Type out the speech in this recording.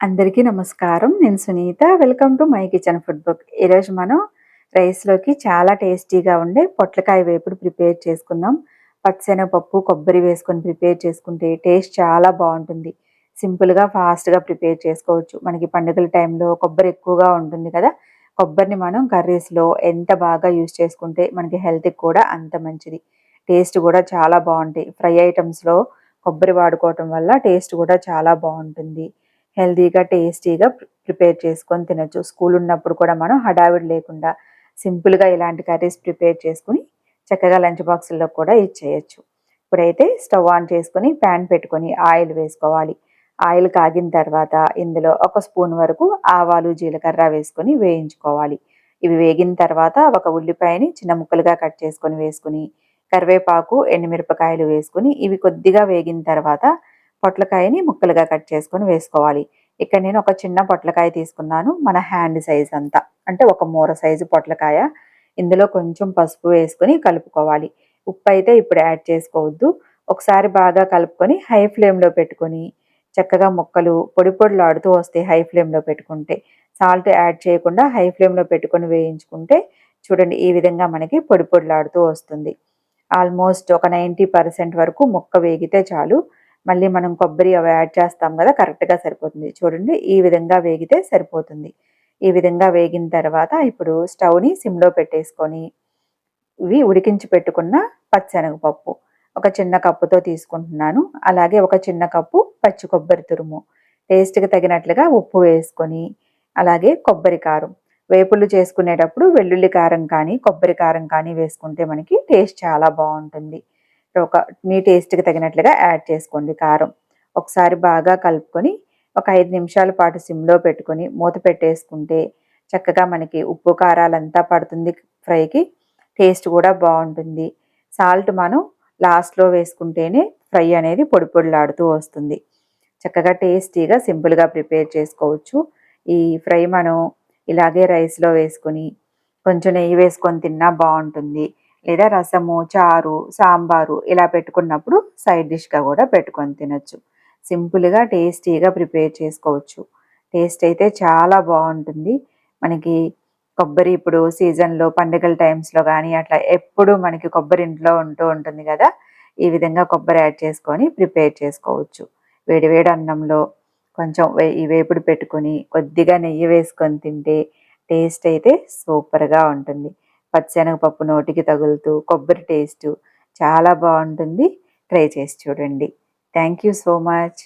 అందరికీ నమస్కారం. నేను Sunitha. Welcome to my kitchen food book. ఈరోజు మనం రైస్లోకి చాలా టేస్టీగా ఉండే పొట్లకాయ వేపుడు ప్రిపేర్ చేసుకుందాం. పచ్చెనగపప్పు కొబ్బరి వేసుకొని ప్రిపేర్ చేసుకుంటే టేస్ట్ చాలా బాగుంటుంది. సింపుల్గా ఫాస్ట్గా ప్రిపేర్ చేసుకోవచ్చు. మనకి పండుగల టైంలో కొబ్బరి ఎక్కువగా ఉంటుంది కదా. కొబ్బరిని మనం కర్రీస్లో ఎంత బాగా యూస్ చేసుకుంటే మనకి హెల్త్కి కూడా అంత మంచిది. టేస్ట్ కూడా చాలా బాగుంటాయి. ఫ్రై ఐటమ్స్లో కొబ్బరి వాడుకోవటం వల్ల టేస్ట్ కూడా చాలా బాగుంటుంది. హెల్తీగా టేస్టీగా ప్రిపేర్ చేసుకొని తినచ్చు. స్కూల్ ఉన్నప్పుడు కూడా మనం హడావిడి లేకుండా సింపుల్గా ఇలాంటి కర్రీస్ ప్రిపేర్ చేసుకుని చక్కగా లంచ్ బాక్సుల్లో కూడా ఇచ్చేయచ్చు ఇప్పుడైతే స్టవ్ ఆన్ చేసుకొని ప్యాన్ పెట్టుకొని ఆయిల్ వేసుకోవాలి. ఆయిల్ కాగిన తర్వాత ఇందులో ఒక స్పూన్ వరకు ఆవాలు జీలకర్ర వేసుకొని వేయించుకోవాలి. ఇవి వేగిన తర్వాత ఒక ఉల్లిపాయని చిన్న ముక్కలుగా కట్ చేసుకొని వేసుకుని కరివేపాకు ఎండుమిరపకాయలు వేసుకుని ఇవి కొద్దిగా వేగిన తర్వాత పొట్లకాయని ముక్కలుగా కట్ చేసుకొని వేసుకోవాలి. ఇక్కడ నేను ఒక చిన్న పొట్లకాయ తీసుకున్నాను మన హ్యాండ్ సైజ్ అంతా. అంటే ఒక మూర సైజు పొట్లకాయ. ఇందులో కొంచెం పసుపు వేసుకొని కలుపుకోవాలి. ఉప్పు అయితే ఇప్పుడు యాడ్ చేసుకోవద్దు. ఒకసారి బాగా కలుపుకొని హై ఫ్లేమ్లో పెట్టుకొని చక్కగా ముక్కలు పొడి పొడిలాడుతూ వస్తాయి హై ఫ్లేమ్లో పెట్టుకుంటే. సాల్ట్ యాడ్ చేయకుండా హై ఫ్లేమ్లో పెట్టుకొని వేయించుకుంటే చూడండి ఈ విధంగా మనకి పొడి పొడిలాడుతూ వస్తుంది. ఆల్మోస్ట్ ఒక నైంటీ పర్సెంట్ వరకు ముక్క వేగితే చాలు. మళ్ళీ మనం కొబ్బరి అవి యాడ్ చేస్తాం కదా కరెక్ట్గా సరిపోతుంది. చూడండి ఈ విధంగా వేగితే సరిపోతుంది. ఈ విధంగా వేగిన తర్వాత ఇప్పుడు స్టవ్ని సిమ్లో పెట్టేసుకొని ఇవి ఉడికించి పెట్టుకున్న పచ్చెనగపప్పు. ఒక చిన్న కప్పుతో తీసుకుంటున్నాను. అలాగే ఒక చిన్న కప్పు పచ్చి కొబ్బరి తురుము. టేస్ట్కి తగినట్లుగా ఉప్పు వేసుకొని అలాగే కొబ్బరి కారం. వేపులు చేసుకునేటప్పుడు వెల్లుల్లి కారం కానీ కొబ్బరి కారం కానీ వేసుకుంటే మనకి టేస్ట్ చాలా బాగుంటుంది. ఒక మీ టేస్ట్కి తగినట్లుగా యాడ్ చేసుకోండి కారం. ఒకసారి బాగా కలుపుకొని ఒక ఐదు నిమిషాల పాటు సిమ్లో పెట్టుకొని మూత పెట్టేసుకుంటే చక్కగా మనకి ఉప్పు కారాలంతా పడుతుంది ఫ్రైకి టేస్ట్ కూడా బాగుంటుంది. సాల్ట్ మనం లాస్ట్లో వేసుకుంటేనే ఫ్రై అనేది పొడి పొడిలాడుతూ వస్తుంది. చక్కగా టేస్టీగా సింపుల్గా ప్రిపేర్ చేసుకోవచ్చు. ఈ ఫ్రై మనం ఇలాగే రైస్లో వేసుకొని కొంచెం నెయ్యి వేసుకొని తిన్నా బాగుంటుంది. లేదా రసము చారు సాంబారు ఇలా పెట్టుకున్నప్పుడు సైడ్ డిష్గా కూడా పెట్టుకొని తినచ్చు. సింపుల్గా టేస్టీగా ప్రిపేర్ చేసుకోవచ్చు. టేస్ట్ అయితే చాలా బాగుంటుంది. మనకి కొబ్బరి ఇప్పుడు సీజన్లో పండుగల టైమ్స్లో కానీ అట్లా ఎప్పుడు మనకి కొబ్బరి ఇంట్లో ఉంటూ ఉంటుంది కదా ఈ విధంగా కొబ్బరి యాడ్ చేసుకొని ప్రిపేర్ చేసుకోవచ్చు. వేడివేడి అన్నంలో కొంచెం ఈ వేపుడు పెట్టుకొని కొద్దిగా నెయ్యి వేసుకొని తింటే టేస్ట్ అయితే సూపర్గా ఉంటుంది. పచ్చెనగపప్పు నోటికి తగులుతూ కొబ్బరి టేస్ట్ చాలా బాగుంటుంది. ట్రై చేసి చూడండి. Thank you so much